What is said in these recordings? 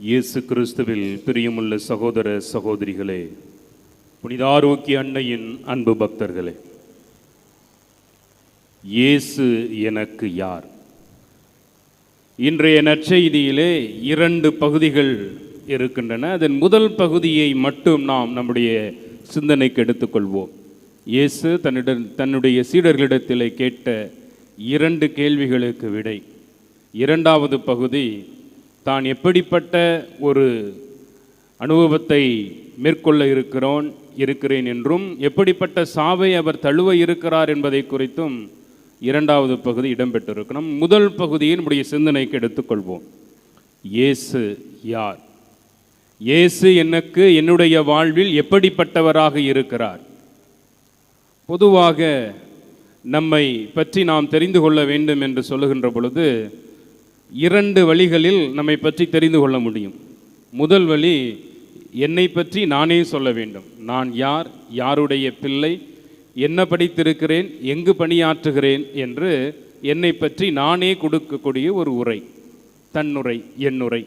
இயேசு கிறிஸ்துவில் பிரியமுள்ள சகோதர சகோதரிகளே புனிதாரோக்கிய அன்னையின் அன்பு பக்தர்களே இயேசு எனக்கு யார்? இன்றைய நற்செய்தியிலே இரண்டு பகுதிகள் இருக்கின்றன. அதன் முதல் பகுதியை மட்டும் நாம் நம்முடைய சிந்தனைக்கு எடுத்துக்கொள்வோம். இயேசு தன்னிடம் தன்னுடைய சீடர்களிடத்திலே கேட்ட இரண்டு கேள்விகளுக்கு விடை. இரண்டாவது பகுதி தான் எப்படிப்பட்ட ஒரு அனுபவத்தை மேற்கொள்ள இருக்கிறோன் இருக்கிறேன் என்றும் எப்படிப்பட்ட சாவை அவர் தழுவ இருக்கிறார் என்பதை குறித்தும் இரண்டாவது பகுதி இடம்பெற்றிருக்கணும். முதல் பகுதியை நம்முடைய சிந்தனைக்கு எடுத்துக்கொள்வோம். இயேசு யார்? இயேசு எனக்கு என்னுடைய வாழ்வில் எப்படிப்பட்டவராக இருக்கிறார்? பொதுவாக நம்மை பற்றி நாம் தெரிந்து கொள்ள வேண்டும் என்று சொல்லுகின்ற பொழுது இரண்டு வழிகளில் நம்மை பற்றி தெரிந்து கொள்ள முடியும். முதல் வழி என்னை பற்றி நானே சொல்ல வேண்டும். நான் யார் யாருடைய பிள்ளை என்ன படித்திருக்கிறேன் எங்கு பணியாற்றுகிறேன் என்று என்னை பற்றி நானே கொடுக்கக்கூடிய ஒரு உரை தன்னுரை என்னுரை.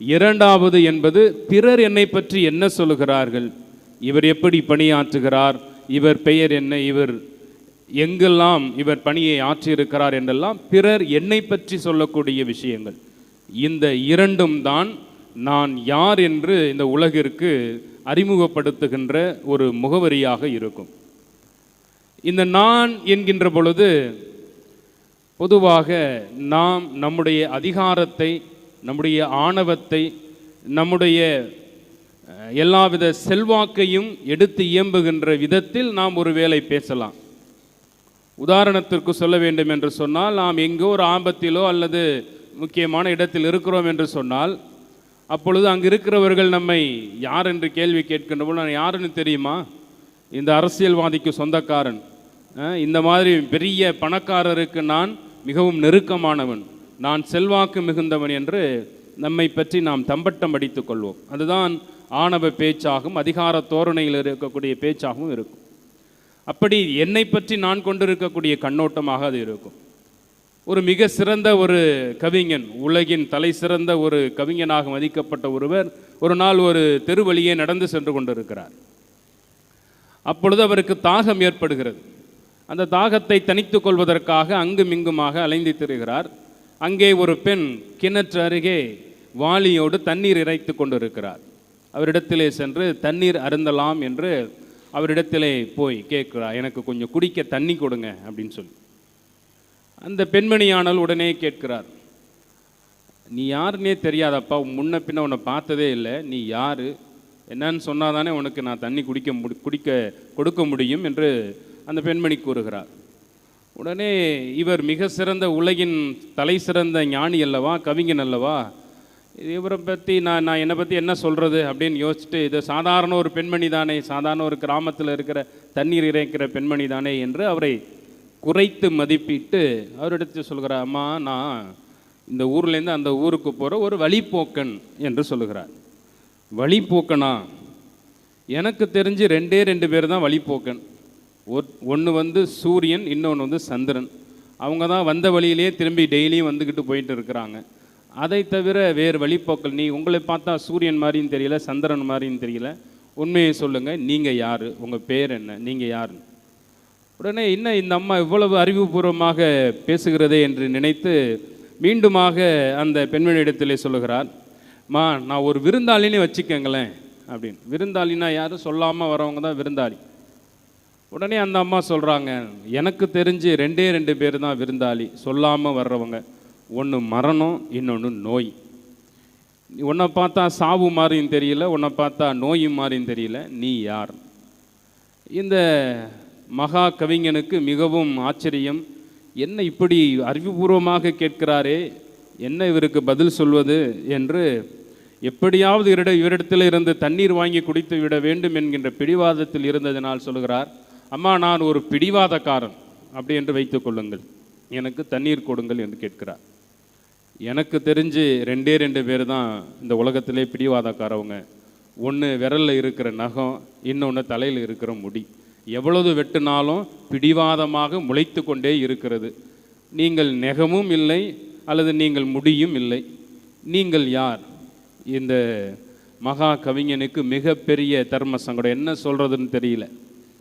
இரண்டாவது என்பது பிறர் என்னை பற்றி என்ன சொல்லுகிறார்கள்? இவர் எப்படி பணியாற்றுகிறார்? இவர் பெயர் என்ன? இவர் எங்கெல்லாம் இவர் பணியை ஆற்றியிருக்கிறார் என்றெல்லாம் பிறர் என்னை பற்றி சொல்லக்கூடிய விஷயங்கள். இந்த இரண்டும் தான் நான் யார் என்று இந்த உலகிற்கு அறிமுகப்படுத்துகின்ற ஒரு முகவரியாக இருக்கும். இந்த நான் என்கின்ற பொழுது பொதுவாக நாம் நம்முடைய அதிகாரத்தை நம்முடைய ஆணவத்தை நம்முடைய எல்லாவித செல்வாக்கையும் எடுத்து இயம்புகின்ற விதத்தில் நாம் ஒரு வேளை பேசலாம். உதாரணத்திற்கு சொல்ல வேண்டும் என்று சொன்னால் நாம் எங்கோ ஒரு ஆபத்திலோ அல்லது முக்கியமான இடத்தில் இருக்கிறோம் என்று சொன்னால் அப்பொழுது அங்கு இருக்கிறவர்கள் நம்மை யார் என்று கேள்வி கேட்கின்ற போது நான் யாருன்னு தெரியுமா? இந்த அரசியல்வாதிக்கு சொந்தக்காரன். இந்த மாதிரி பெரிய பணக்காரருக்கு நான் மிகவும் நெருக்கமானவன். நான் செல்வாக்கு மிகுந்தவன் என்று நம்மை பற்றி நாம் தம்பட்டம் அடித்துக் கொள்வோம். அதுதான் ஆணவ பேச்சாகவும் அதிகார தோரணையில் இருக்கக்கூடிய பேச்சாகவும் இருக்கும். அப்படி என்னை பற்றி நான் கொண்டிருக்கக்கூடிய கண்ணோட்டமாக அது இருக்கும். ஒரு மிக சிறந்த ஒரு கவிஞன் உலகின் தலை சிறந்த ஒரு கவிஞனாக மதிக்கப்பட்ட ஒருவர் ஒரு நாள் ஒரு தெரு வழியே நடந்து சென்று கொண்டிருக்கிறார். அப்பொழுது அவருக்கு தாகம் ஏற்படுகிறது. அந்த தாகத்தை தணித்துக் கொள்வதற்காக அங்கும் இங்குமாக அலைந்து திரிகிறார் அங்கே ஒரு பெண் கிணற்று அருகே வாளியோடு தண்ணீர் இறைத்து கொண்டிருக்கிறார். அவரிடத்திலே சென்று தண்ணீர் அருந்தலாம் என்று அவரிடத்திலே போய் கேட்குறா எனக்கு கொஞ்சம் குடிக்க தண்ணி கொடுங்க அப்படின்னு சொல்லி. அந்த பெண்மணியானால் உடனே கேட்கிறார் நீ யாருன்னே தெரியாதப்பா முன்ன பின்ன உன்னை பார்த்ததே இல்லை. நீ யார்? என்னன்னு சொன்னால் தானே உனக்கு நான் தண்ணி குடிக்க முடி குடிக்க கொடுக்க முடியும் என்று அந்த பெண்மணி கூறுகிறார். உடனே இவர் மிக சிறந்த உலகின் தலை சிறந்த ஞானி அல்லவா கவிஞன் அல்லவா இவரை பற்றி நான் நான் என்னை பற்றி என்ன சொல்கிறது அப்படின்னு யோசிச்சுட்டு இது சாதாரண ஒரு பெண்மணி தானே சாதாரண ஒரு கிராமத்தில் இருக்கிற தண்ணீர் இறைக்கிற பெண்மணி தானே என்று அவரை குறைத்து மதிப்பிட்டு அவரிடத்து சொல்கிறார் அம்மா நான் இந்த ஊர்லேருந்து அந்த ஊருக்கு போகிற ஒரு வழிப்போக்கன் என்று சொல்லுகிறார் வழிப்போக்கனா? எனக்கு தெரிஞ்சு ரெண்டே ரெண்டு பேர் தான் வழிப்போக்கன். ஒன்று வந்து சூரியன் இன்னொன்று வந்து சந்திரன். அவங்க தான் வந்த வழியிலே திரும்பி டெய்லியும் வந்துக்கிட்டு போயிட்டு இருக்கிறாங்க. அதை தவிர வேறு வழிப்போக்கல் நீ உங்களை பார்த்தா சூரியன் மாதிரியும் தெரியல சந்திரன் மாதிரியும் தெரியல. உண்மையை சொல்லுங்கள் நீங்கள் யார்? உங்கள் பேர் என்ன? நீங்கள் யார் உடனே என்ன இந்த அம்மா இவ்வளவு அறிவுபூர்வமாக பேசுகிறதே? என்று நினைத்து மீண்டுமாக அந்த பெண்மணியிடத்திலே சொல்லுகிறார் மா நான் ஒரு விருந்தாளினே வச்சுக்கங்களேன் அப்படின்னு. விருந்தாளினா யாரும் சொல்லாமல் வரவங்க தான் விருந்தாளி. உடனே அந்த அம்மா சொல்கிறாங்க எனக்கு தெரிஞ்சு ரெண்டே ரெண்டு பேர் தான் விருந்தாளி சொல்லாமல் வர்றவங்க. ஒன்று மரணம் இன்னொன்று நோய். உன்னை பார்த்தா சாவு மாதிரியும் தெரியல உன்னை பார்த்தா நோயும் மாதிரியும் தெரியல நீ யார்? இந்த மகா கவிஞனுக்கு மிகவும் ஆச்சரியம் என்ன இப்படி அறிவுபூர்வமாக கேட்கிறாரே என்ன இவருக்கு பதில் சொல்வது என்று எப்படியாவது இவரிட இவரிடத்தில் இருந்து தண்ணீர் வாங்கி குடித்து விட வேண்டும் என்கின்ற பிடிவாதத்தில் இருந்ததினால் சொல்கிறார் அம்மா நான் ஒரு பிடிவாதக்காரன். அப்படி என்று வைத்துக் கொள்ளுங்கள். எனக்கு தண்ணீர் கொடுங்கள் என்று கேட்கிறார். எனக்கு தெரிஞ்சு ரெண்டே ரெண்டு பேர் தான் இந்த உலகத்திலே பிடிவாதக்காரவங்க. ஒன்று விரலில் இருக்கிற நகம் இன்னொன்று தலையில் இருக்கிற முடி. எவ்வளவு வெட்டினாலும் பிடிவாதமாக முளைத்து கொண்டே இருக்கிறது. நீங்கள் நெகமும் இல்லை அல்லது நீங்கள் முடியும் இல்லை. நீங்கள் யார்? இந்த மகா கவிஞனுக்கு மிகப்பெரிய தர்ம சங்கடம். என்ன சொல்கிறதுன்னு தெரியல.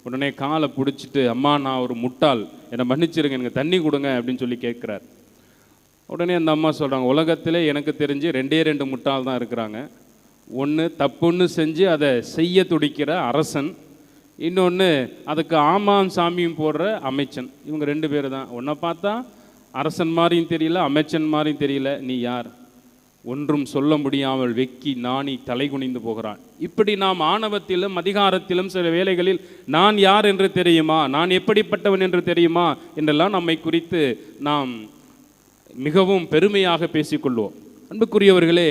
உடனே காலை பிடிச்சிட்டு அம்மா நான் ஒரு முட்டாள். என்னை மன்னிச்சிருங்க எனக்கு தண்ணி கொடுங்க அப்படின்னு சொல்லி கேட்குறாரு. உடனே அந்த அம்மா சொல்கிறாங்க உலகத்தில் எனக்கு தெரிஞ்சு ரெண்டே ரெண்டு முட்டாள் தான் இருக்கிறாங்க. ஒன்று தப்புன்னு செஞ்சு அதை செய்ய துடிக்கிற அரசன் இன்னொன்று அதுக்கு ஆமாம் சாமியும் போடுற அமைச்சன். இவங்க ரெண்டு பேர் தான். உன்னை பார்த்தா அரசன் மாதிரியும் தெரியல அமைச்சன் மாதிரியும் தெரியல. நீ யார்? ஒன்றும் சொல்ல முடியாமல் வெக்கி நாணி தலை குனிந்து போகிறான் இப்படி நாம் ஆணவத்திலும் அதிகாரத்திலும் சில வேளைகளில் நான் யார் என்று தெரியுமா? நான் எப்படிப்பட்டவன் என்று தெரியுமா? என்றெல்லாம் நம்மை குறித்து நாம் மிகவும் பெருமையாக பேசிக்கொள்வோம். அன்புக்குரியவர்களே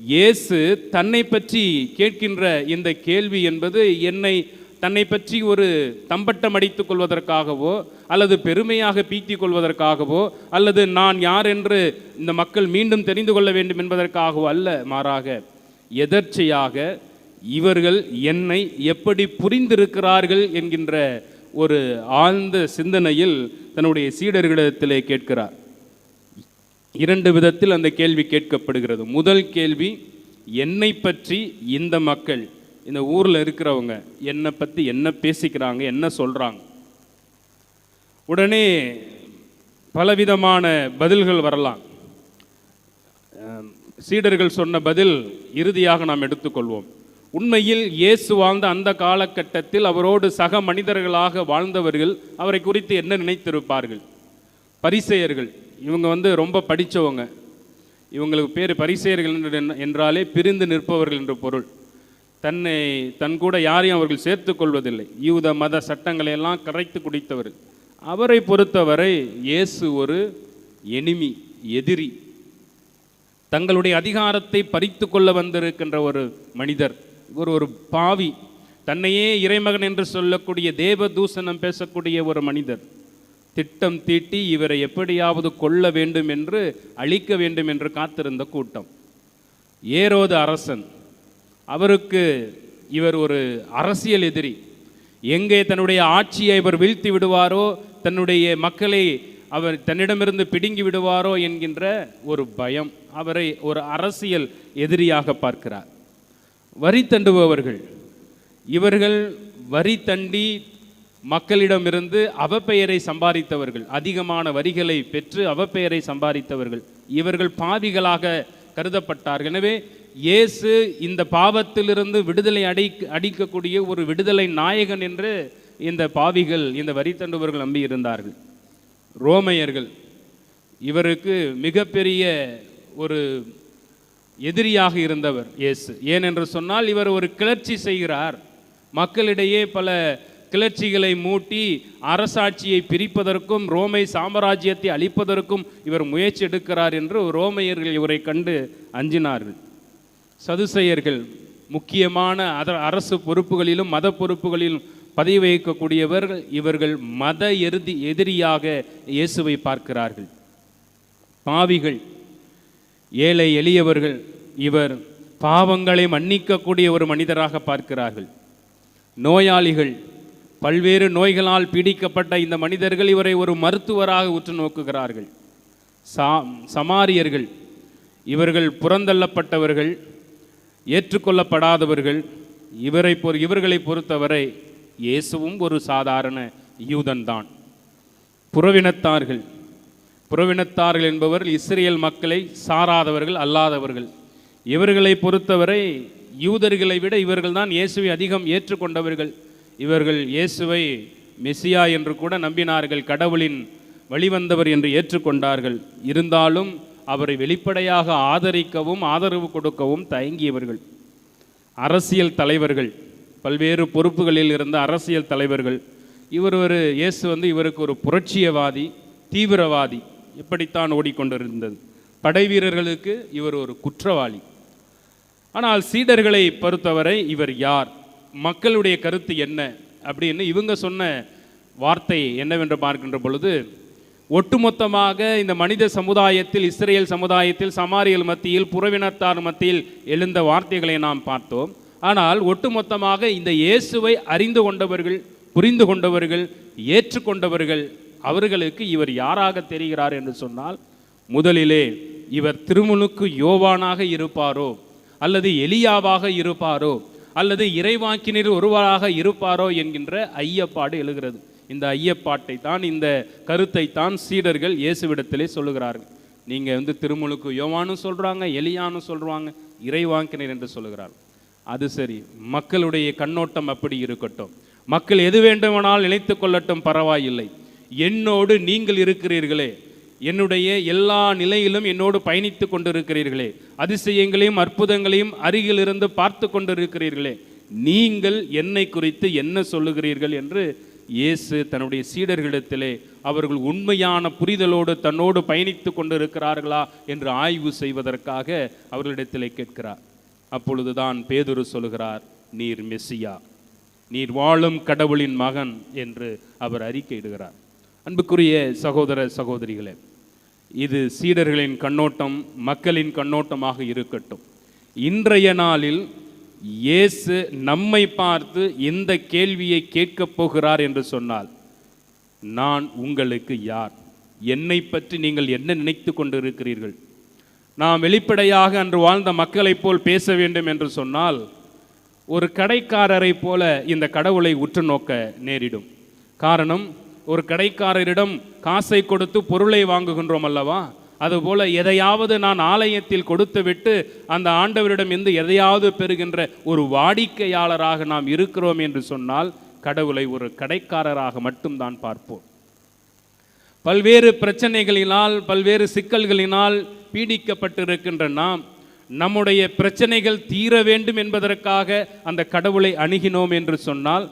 இயேசு தன்னை பற்றி கேட்கின்ற இந்த கேள்வி என்பது என்னை தன்னை பற்றி ஒரு தம்பட்டம் அடித்துக் கொள்வதற்காகவோ அல்லது பெருமையாக பீத்திக் கொள்வதற்காகவோ அல்லது நான் யார் என்று இந்த மக்கள் மீண்டும் தெரிந்து கொள்ள வேண்டும் என்பதற்காகவோ அல்ல மாறாக எதர்ச்சையாக இவர்கள் என்னை எப்படி புரிந்திருக்கிறார்கள் என்கின்ற ஒரு ஆழ்ந்த சிந்தனையில் தன்னுடைய சீடர்களிடத்திலே கேட்கிறார். இரண்டு விதத்தில் அந்த கேள்வி கேட்கப்படுகிறது. முதல் கேள்வி என்னை பற்றி இந்த மக்கள் இந்த ஊரில் இருக்கிறவங்க என்னை பற்றி என்ன பேசிக்கிறாங்க என்ன சொல்கிறாங்க உடனே பலவிதமான பதில்கள் வரலாம். சீடர்கள் சொன்ன பதில் இறுதியாக நாம் எடுத்துக்கொள்வோம். உண்மையில் இயேசு வாழ்ந்த அந்த காலகட்டத்தில் அவரோடு சக மனிதர்களாக வாழ்ந்தவர்கள் அவரை குறித்து என்ன நினைத்திருப்பார்கள்? பரிசெயர்கள். இவங்க வந்து ரொம்ப படித்தவங்க இவங்களுக்கு பேர் பரிசெயர்கள் என்று என்றாலே பிரிந்து நிற்பவர்கள் என்று பொருள். தன்னை தன் கூட யாரையும் அவர்கள் சேர்த்து கொள்வதில்லை. யூத மத சட்டங்களை எல்லாம் கரைத்து குடித்தவர். அவரை பொறுத்தவரை இயேசு ஒரு எனிமி எதிரி. தங்களுடைய அதிகாரத்தை பறித்து கொள்ள வந்திருக்கின்ற ஒரு மனிதர். இவர் ஒரு பாவி. தன்னையே இறைமகன் என்று சொல்லக்கூடிய தேவதூசணம் பேசக்கூடிய ஒரு மனிதர். திட்டம் தீட்டி இவரை எப்படியாவது கொல்ல வேண்டும் என்று அழிக்க வேண்டும் என்று காத்திருந்த கூட்டம். ஏரோது அரசன் அவருக்கு இவர் ஒரு அரசியல் எதிரி. எங்கே தன்னுடைய ஆட்சியை இவர் வீழ்த்தி விடுவாரோ தன்னுடைய மக்களை அவர் தன்னிடமிருந்து பிடுங்கி விடுவாரோ என்கின்ற ஒரு பயம் அவரை ஒரு அரசியல் எதிரியாக பார்க்கிறார். வரி தண்டுபவர்கள் இவர்கள் வரி தண்டி மக்களிடமிருந்து அவப்பெயரை சம்பாதித்தவர்கள் அதிகமான வரிகளை பெற்று அவப்பெயரை சம்பாதித்தவர்கள் இவர்கள் பாவிகளாக கருதப்பட்டார்கள். எனவே இயேசு இந்த பாவத்திலிருந்து விடுதலை அடை அடிக்கக்கூடிய ஒரு விடுதலை நாயகன் என்று இந்த பாவிகள் இந்த வரி தண்டுபவர்கள் நம்பி இருந்தார்கள் ரோமையர்கள் இவருக்கு மிகப்பெரிய ஒரு எதிரியாக இருந்தவர் இயேசு. ஏனென்று சொன்னால் இவர் ஒரு கிளர்ச்சி செய்கிறார். மக்களிடையே பல கிளர்ச்சிகளை மூட்டி அரசாட்சியை பிரிப்பதற்கும் ரோமை சாம்ராஜ்யத்தை அழிப்பதற்கும் இவர் முயற்சி எடுக்கிறார் என்று ரோமையர்கள் இவரை கண்டு அஞ்சினார்கள். சதுசேயர்கள் முக்கியமான அத அரசு பொறுப்புகளிலும் மத பொறுப்புகளிலும் பதவி வகிக்கக்கூடியவர்கள் இவர்கள் மத எருதி எதிரியாக இயேசுவை பார்க்கிறார்கள். பாவிகள் ஏழை எளியவர்கள் இவர் பாவங்களை மன்னிக்கக்கூடிய ஒரு மனிதராக பார்க்கிறார்கள். நோயாளிகள் பல்வேறு நோய்களால் பீடிக்கப்பட்ட இந்த மனிதர்கள் இவரை ஒரு மருத்துவராக உற்று நோக்குகிறார்கள். சா சமாரியர்கள் இவர்கள் புறந்தள்ளப்பட்டவர்கள் ஏற்றுக்கொள்ளப்படாதவர்கள் இவரை பொறு இவர்களை பொறுத்தவரை இயேசுவும் ஒரு சாதாரண யூதன்தான். புறவினத்தார்கள் புறவினத்தார்கள் என்பவர் இஸ்ரேல் மக்களை சாராதவர்கள் அல்லாதவர்கள். இவர்களை பொறுத்தவரை யூதர்களை விட இவர்கள்தான் இயேசுவை அதிகம் ஏற்றுக்கொண்டவர்கள். இவர்கள் இயேசுவை மெசியா என்று கூட நம்பினார்கள். கடவுளின் வழிவந்தவர் என்று ஏற்றுக்கொண்டார்கள். இருந்தாலும் அவரை வெளிப்படையாக ஆதரிக்கவும் ஆதரவு கொடுக்கவும் தயங்கியவர்கள். அரசியல் தலைவர்கள் பல்வேறு பொறுப்புகளில் இருந்த அரசியல் தலைவர்கள். இவர் ஒரு இயேசு வந்து இவருக்கு ஒரு புரட்சியவாதி தீவிரவாதி இப்படித்தான் ஓடிக்கொண்டிருந்தது. படை வீரர்களுக்கு இவர் ஒரு குற்றவாளி. ஆனால் சீடர்களை பொறுத்தவரை இவர் யார்? மக்களுடைய கருத்து என்ன அப்படின்னு இவங்க சொன்ன வார்த்தை என்னவென்று பார்க்கின்ற பொழுது ஒட்டுமொத்தமாக இந்த மனித சமுதாயத்தில் இஸ்ரேல் சமுதாயத்தில் சமாரியல் மத்தியில் புறவினத்தார் மத்தியில் எழுந்த வார்த்தைகளை நாம் பார்த்தோம். ஆனால் ஒட்டுமொத்தமாக இந்த இயேசுவை அறிந்து கொண்டவர்கள் புரிந்து கொண்டவர்கள் ஏற்றுக்கொண்டவர்கள் அவர்களுக்கு இவர் யாராக தெரிகிறார் என்று சொன்னால் முதலிலே இவர் திருமுனுக்கு யோவானாக இருப்பாரோ அல்லது எலியாவாக இருப்பாரோ அல்லது இறைவாக்கினர் ஒருவராக இருப்பாரோ என்கின்ற ஐயப்பாடு எழுகிறது. இந்த ஐயப்பாட்டை தான் இந்த கருத்தை தான் சீடர்கள் இயேசுவிடத்திலே சொல்லுகிறார்கள். நீங்கள் வந்து திருமுழுக்கு யோவானும் சொல்கிறாங்க எலியானும் சொல்கிறாங்க இறைவாக்கினர் என்று சொல்லுகிறார். அது சரி மக்களுடைய கண்ணோட்டம் அப்படி இருக்கட்டும். மக்கள் எது வேண்டுமானால் நினைத்து கொள்ளட்டும் பரவாயில்லை. என்னோடு நீங்கள் இருக்கிறீர்களே என்னுடைய எல்லா நிலையிலும் என்னோடு பயணித்து கொண்டிருக்கிறீர்களே. அதிசயங்களையும் அற்புதங்களையும் அருகிலிருந்து பார்த்து கொண்டிருக்கிறீர்களே. நீங்கள் என்னை குறித்து என்ன சொல்லுகிறீர்கள் என்று இயேசு தன்னுடைய சீடர்களிடத்திலே அவர்கள் உண்மையான புரிதலோடு தன்னோடு பயணித்து கொண்டிருக்கிறார்களா என்று ஆய்வு செய்வதற்காக அவர்களிடத்திலே கேட்கிறார். அப்பொழுதுதான் பேதுரு சொல்லுகிறார் நீர் மெஸ்ஸியா நீர் வாழும் கடவுளின் மகன் என்று அவர் அறிக்கையிடுகிறார். அன்புக்குரிய சகோதர சகோதரிகளே இது சீடர்களின் கண்ணோட்டம் மக்களின் கண்ணோட்டமாக இருக்கட்டும். இன்றைய நாளில் இயேசு நம்மை பார்த்து இந்த கேள்வியை கேட்கப் போகிறார் என்று சொன்னால் நான் உங்களுக்கு யார்? என்னை பற்றி நீங்கள் என்ன நினைத்து கொண்டிருக்கிறீர்கள்? நாம் வெளிப்படையாக அன்று வாழ்ந்த மக்களைப் போல் பேச வேண்டும் என்று சொன்னால் ஒரு கடைக்காரரை போல இந்த கடவுளை உற்று நோக்க நேரிடும். காரணம் ஒரு கடைக்காரரிடம் காசை கொடுத்து பொருளை வாங்குகின்றோம் அல்லவா? அதுபோல எதையாவது நான் ஆலயத்தில் கொடுத்துவிட்டு அந்த ஆண்டவரிடம் இருந்து எதையாவது பெறுகின்ற ஒரு வாடிக்கையாளராக நாம் இருக்கிறோம் என்று சொன்னால் கடவுளை ஒரு கடைக்காரராக மட்டும்தான் பார்ப்போம். பல்வேறு பிரச்சனைகளினால் பல்வேறு சிக்கல்களினால் பீடிக்கப்பட்டிருக்கின்ற நாம் நம்முடைய பிரச்சனைகள் தீர வேண்டும் என்பதற்காக அந்த கடவுளை அணுகினோம் என்று சொன்னால்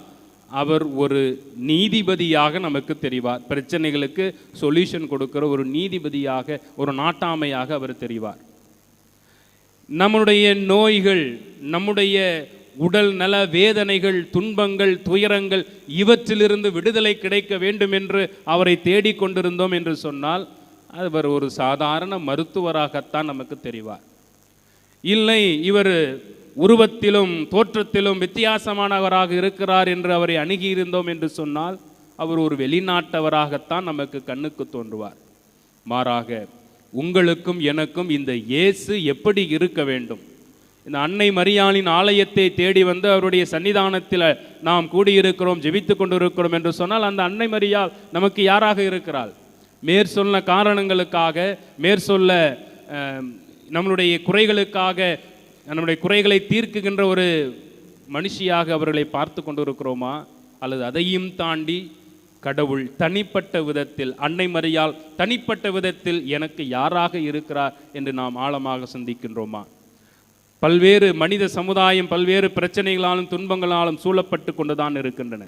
அவர் ஒரு நீதிபதியாக நமக்கு தெரிவார். பிரச்சனைகளுக்கு சொல்யூஷன் கொடுக்கிற ஒரு நீதிபதியாக ஒரு நாட்டாமையாக அவர் தெரிவார். நம்முடைய நோய்கள் நம்முடைய உடல் நல வேதனைகள் துன்பங்கள் துயரங்கள் இவற்றிலிருந்து விடுதலை கிடைக்க வேண்டும் என்று அவரை தேடிக்கொண்டிருந்தோம் என்று சொன்னால் அவர் ஒரு சாதாரண மருத்துவராகத்தான் நமக்கு தெரிவார். இல்லை இவர் உருவத்திலும் தோற்றத்திலும் வித்தியாசமானவராக இருக்கிறார் என்று அவரை அணுகியிருந்தோம் என்று சொன்னால் அவர் ஒரு வெளிநாட்டவராகத்தான் நமக்கு கண்ணுக்கு தோன்றுவார். மாறாக உங்களுக்கும் எனக்கும் இந்த இயேசு எப்படி இருக்க வேண்டும்? இந்த அன்னை மரியாளின் ஆலயத்தை தேடி வந்து அவருடைய சன்னிதானத்தில் நாம் கூடியிருக்கிறோம் ஜெபித்து கொண்டிருக்கிறோம் என்று சொன்னால் அந்த அன்னை மரியால் நமக்கு யாராக இருக்கிறாள்? மேற் சொன்ன காரணங்களுக்காக மேற் சொல்ல நம்மளுடைய குறைகளுக்காக நம்முடைய குறைகளை தீர்க்குகின்ற ஒரு மனுஷியாக அவர்களை பார்த்து கொண்டிருக்கிறோமா? அல்லது அதையும் தாண்டி கடவுள் தனிப்பட்ட விதத்தில் அன்னை மறியால் தனிப்பட்ட விதத்தில் எனக்கு யாராக இருக்கிறார் என்று நாம் ஆழமாக சிந்திக்கின்றோமா? பல்வேறு மனித சமுதாயம் பல்வேறு பிரச்சனைகளாலும் துன்பங்களாலும் சூழப்பட்டு கொண்டுதான் இருக்கின்றன.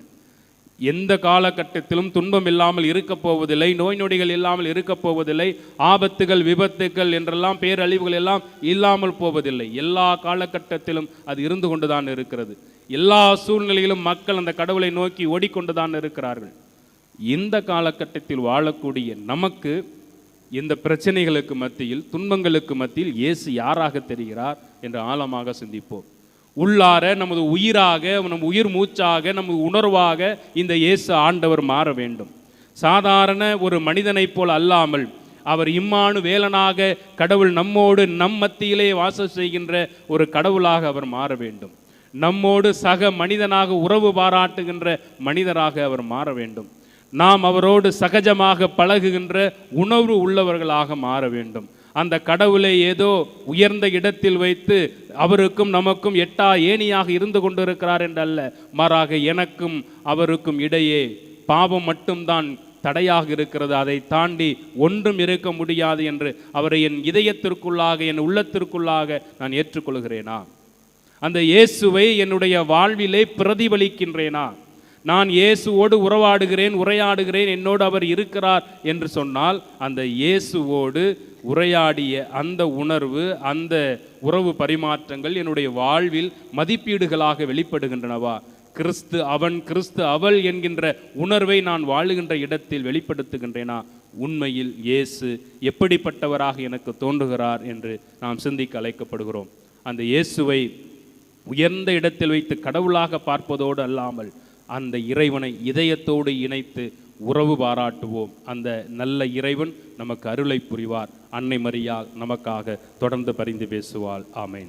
எந்த காலகட்டத்திலும் துன்பம் இல்லாமல் இருக்கப் போவதில்லை நோய் நொடிகள் இல்லாமல் இருக்கப் போவதில்லை ஆபத்துகள் விபத்துகள் என்றெல்லாம் பேரழிவுகள் எல்லாம் இல்லாமல் போவதில்லை. எல்லா காலகட்டத்திலும் அது இருந்து கொண்டுதான் இருக்கிறது. எல்லா சூழ்நிலையிலும் மக்கள் அந்த கடவுளை நோக்கி ஓடிக்கொண்டுதான் இருக்கிறார்கள். இந்த காலகட்டத்தில் வாழக்கூடிய நமக்கு இந்த பிரச்சனைகளுக்கு மத்தியில் துன்பங்களுக்கு மத்தியில் இயேசு யாராக தெரிகிறார் என்று ஆழமாக சிந்திப்போம். உள்ளார நமது உயிராக நம் உயிர் மூச்சாக நமது உணர்வாக இந்த இயேசு ஆண்டவர் மாற வேண்டும். சாதாரண ஒரு மனிதனைப் போல் அல்லாமல் அவர் இம்மானு வேலனாக கடவுள் நம்மோடு நம் மத்தியிலே வாசம் செய்கின்ற ஒரு கடவுளாக அவர் மாற வேண்டும். நம்மோடு சக மனிதனாக உறவு பாராட்டுகின்ற மனிதராக அவர் மாற வேண்டும். நாம் அவரோடு சகஜமாக பழகுகின்ற உணர்வு உள்ளவர்களாக மாற வேண்டும். அந்த கடவுளை ஏதோ உயர்ந்த இடத்தில் வைத்து அவருக்கும் நமக்கும் எட்டா ஏணியாக இருந்து கொண்டிருக்கிறார் என்றல்ல. மாறாக எனக்கும் அவருக்கும் இடையே பாவம் மட்டும்தான் தடையாக இருக்கிறது. அதை தாண்டி ஒன்றும் இருக்க முடியாது என்று அவரை என் இதயத்திற்குள்ளாக என் உள்ளத்திற்குள்ளாக நான் ஏற்றுக்கொள்கிறேனா? அந்த இயேசுவை என்னுடைய வாழ்விலே பிரதிபலிக்கின்றேனா? நான் இயேசுவோடு உறவாடுகிறேன் உரையாடுகிறேன் என்னோடு அவர் இருக்கிறார் என்று சொன்னால் அந்த இயேசுவோடு உரையாடிய அந்த உணர்வு அந்த உறவு பரிமாற்றங்கள் என்னுடைய வாழ்வில் மதிப்பீடுகளாக வெளிப்படுகின்றனவா? கிறிஸ்து அவன் கிறிஸ்து அவள் என்கின்ற உணர்வை நான் வாழுகின்ற இடத்தில் வெளிப்படுத்துகின்றேனா? உண்மையில் இயேசு எப்படிப்பட்டவராக எனக்கு தோன்றுகிறார் என்று நாம் சிந்திக்க அழைக்கப்படுகிறோம். அந்த இயேசுவை உயர்ந்த இடத்தில் வைத்து கடவுளாக பார்ப்பதோடு அல்லாமல் அந்த இறைவனை இதயத்தோடு இணைத்து உறவு பாராட்டுவோம். அந்த நல்ல இறைவன் நமக்கு அருளை புரிவார். அன்னை மரியா நமக்காக தொடர்ந்து பரிந்து பேசுவாள். ஆமேன்.